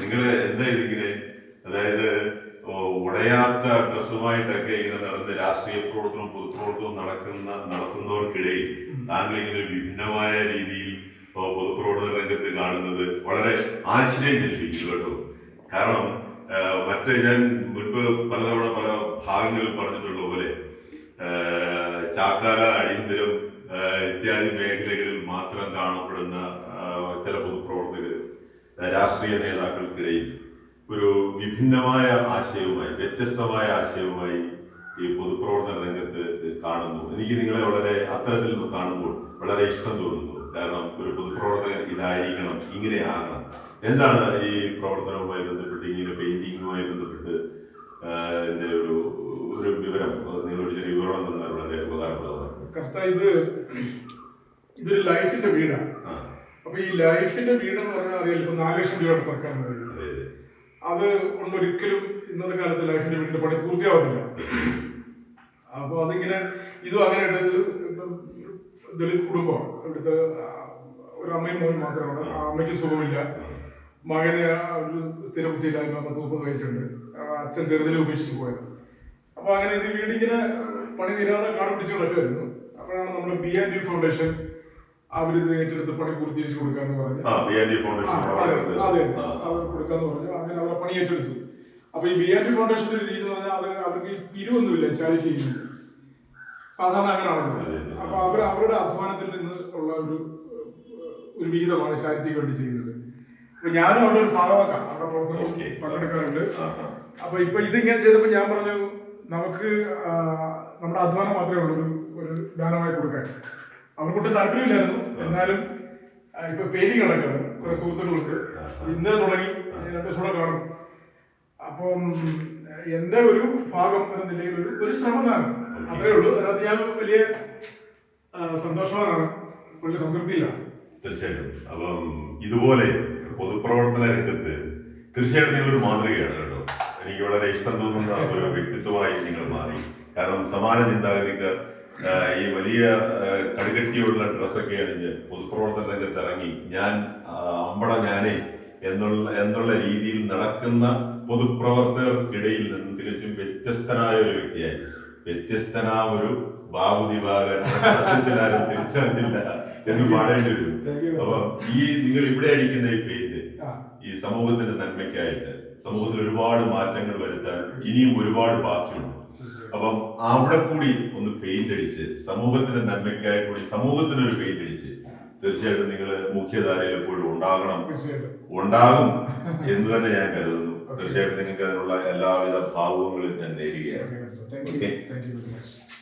നിങ്ങൾ എന്താ ഇതിങ്ങനെ? അതായത് ഉടയാത്ത ഡ്രസ്സുമായിട്ടൊക്കെ ഇങ്ങനെ നടന്ന് രാഷ്ട്രീയ പ്രവർത്തനവും പൊതുപ്രവർത്തനവും നടക്കുന്ന നടത്തുന്നവർക്കിടയിൽ താങ്കൾ ഇങ്ങനെ വിഭിന്നമായ രീതിയിൽ പൊതുപ്രവർത്തന രംഗത്ത് കാണുന്നത് വളരെ ആശ്ചര്യം ജനിപ്പിച്ചു കേട്ടോ. കാരണം മറ്റ് ഞാൻ മുൻപ് പലതവണ പല ഭാഗങ്ങളിൽ പറഞ്ഞിട്ടുള്ള പോലെ ചാക്കാല അടിയന്തരം രാഷ്ട്രീയ നേതാക്കൾക്കിടയിൽ ഒരു വിഭിന്നമായ ആശയവുമായി വ്യത്യസ്തമായ ആശയവുമായി ഈ പൊതുപ്രവർത്തന രംഗത്ത് കാണുന്നു. എനിക്ക് നിങ്ങളെ വളരെ അത്തരത്തിൽ കാണുമ്പോൾ വളരെ ഇഷ്ടം തോന്നുന്നു. കാരണം ഒരു പൊതുപ്രവർത്തകൻ ഇതായിരിക്കണം ഇങ്ങനെ ആകണം. എന്താണ് ഈ പ്രവർത്തനവുമായി ബന്ധപ്പെട്ട് ഇങ്ങനെ പെയിന്റിങ്ങുമായി ബന്ധപ്പെട്ട് ഒരു ഒരു വിവരം? നിങ്ങളൊരു ചെറിയ വിവരണം തന്നാൽ വളരെ ഉപകാരപ്രദമാണ് കർത്ത ഇത് ഇതൊരു ലൈഫിന്റെ വീടാണ്. അപ്പൊ ഈ ലൈഫിന്റെ വീട് എന്ന് പറഞ്ഞാൽ അറിയാലോ ഇപ്പൊ നാല് ലക്ഷം രൂപയുടെ സർക്കാരിന് കഴിയും അതെ, കൊണ്ട് ഒരിക്കലും ഇന്നത്തെ കാലത്ത് ലൈഫിന്റെ വീടിന്റെ പണി പൂർത്തിയാവത്തില്ല. അപ്പൊ അതിങ്ങനെ ഇതും അങ്ങനെ ദളിത് കുടുംബമാണ് അവിടുത്തെ ഒരു അമ്മയും മോനും മാത്രമാണ്. ആ അമ്മയ്ക്ക് സുഖമില്ല. മകന് ഒരു സ്ഥിരബുദ്ധിയില്ലായ്മ പത്ത് മുപ്പത് വയസ്സുണ്ട്. അച്ഛൻ ചെറുതിൽ ഉപേക്ഷിച്ച് പോയത്. അപ്പൊ അങ്ങനെ ഇത് വീടിങ്ങനെ പണി തീരാതെ കാട് പിടിച്ച് കിടക്കുമായിരുന്നു അപ്പോഴാണ് നമ്മുടെ ബി ആൻഡ് ഡി ഫൗണ്ടേഷൻ അവരിത് ഏറ്റെടുത്ത് പണി പൂർത്തീകരിച്ചു കൊടുക്കാന്ന് പറഞ്ഞു. അതെ, അവർ കൊടുക്കാന്ന് പറഞ്ഞു. അങ്ങനെ അവരെ പണി ഏറ്റെടുത്തു അപ്പൊ ഈ ബി ആർ ടി ഫൗണ്ടേഷന്റെ രീതി എന്ന് പറഞ്ഞാൽ അത് അവർക്ക് പിരിവൊന്നുമില്ല ചാരിറ്റി ചെയ്യുന്നത് സാധാരണ അങ്ങനെയാണല്ലോ. അപ്പൊ അവർ അവരുടെ അധ്വാനത്തിൽ നിന്ന് ഉള്ള ഒരു ഒരു വിഹിതമാണ് ചാരിറ്റിക്ക് വേണ്ടി ചെയ്യുന്നത്. അപ്പൊ ഞാനും അവിടെ ഒരു ഭാഗമാക്കാം അവിടെ. പ്രവർത്തനം പങ്കെടുക്കാറുണ്ട്. അപ്പൊ ഇപ്പൊ ഇതിങ്ങനെ ചെയ്തപ്പോ ഞാൻ പറഞ്ഞു നമുക്ക് നമ്മുടെ അധ്വാനം മാത്രമേ ഉള്ളൂ ഒരു ഒരു ദാനമായി കൊടുക്കാൻ. അവർക്കൊട്ട് താല്പര്യമില്ലായിരുന്നു. എന്നാലും ഇപ്പൊ പെയിന്റിങ് നടക്കാണ് കുറെ സുഹൃത്തുക്കൾക്ക്. ഇന്നലെ തുടങ്ങി. രണ്ടു ദിവസം കാണും. അപ്പം എന്റെ ഒരു ഭാഗം എന്ന നിലയിൽ ഒരു ഒരു ശ്രമമാണ്. അത്രേ ഉള്ളൂ. അതായത് ഞാൻ വലിയ സന്തോഷവാനാണ്. വലിയ സംതൃപ്തിയിലാണ്. തീർച്ചയായിട്ടും. അപ്പം ഇതുപോലെ പൊതുപ്രവർത്തന രംഗത്ത് തീർച്ചയായിട്ടും നിങ്ങളൊരു മാതൃകയാണ് കേട്ടോ. എനിക്ക് വളരെ ഇഷ്ടം തോന്നുന്ന ഒരു വ്യക്തിത്വമായി നിങ്ങൾ മാറി. കാരണം സമാന ചിന്താഗതിക്കാർ ഈ വലിയ കടുകട്ടിയുള്ള ഡ്രസ്സൊക്കെ അണിഞ്ഞ് പൊതുപ്രവർത്തന രംഗത്ത് ഇറങ്ങി. ഞാൻ അമ്പട ഞാനേ എന്നുള്ള എന്നുള്ള രീതിയിൽ നടക്കുന്ന പൊതുപ്രവർത്തകർക്കിടയിൽ നിന്ന് തികച്ചും വ്യത്യസ്തനായ ഒരു വ്യക്തിയായി. വ്യത്യസ്തനാ ഒരു ബാബു ദിവാകരൻ. സത്യത്തിലാരും തിരിച്ചറിഞ്ഞില്ല എന്ന് പാടേണ്ടി വരും. അപ്പൊ ഈ നിങ്ങൾ ഇവിടെ അടിക്കുന്ന ഈ പേര് ഈ സമൂഹത്തിന്റെ നന്മയ്ക്കായിട്ട് സമൂഹത്തിൽ ഒരുപാട് മാറ്റങ്ങൾ വരുത്താൻ ഇനിയും ഒരുപാട് ബാക്കിയുണ്ട്. അപ്പം അവിടെ കൂടി ഒന്ന് പെയിന്റ് അടിച്ച് സമൂഹത്തിന്റെ നന്മയ്ക്കായി കൂടി സമൂഹത്തിന് ഒരു പെയിന്റ് അടിച്ച് തീർച്ചയായിട്ടും നിങ്ങൾ മുഖ്യധാരയിൽ എപ്പോഴും ഉണ്ടാകണം. ഉണ്ടാകും എന്ന് തന്നെ ഞാൻ കരുതുന്നു. തീർച്ചയായിട്ടും നിങ്ങൾക്ക് അതിനുള്ള എല്ലാവിധ ഭാവങ്ങളും ഞാൻ നേരുകയാണ്. താങ്ക്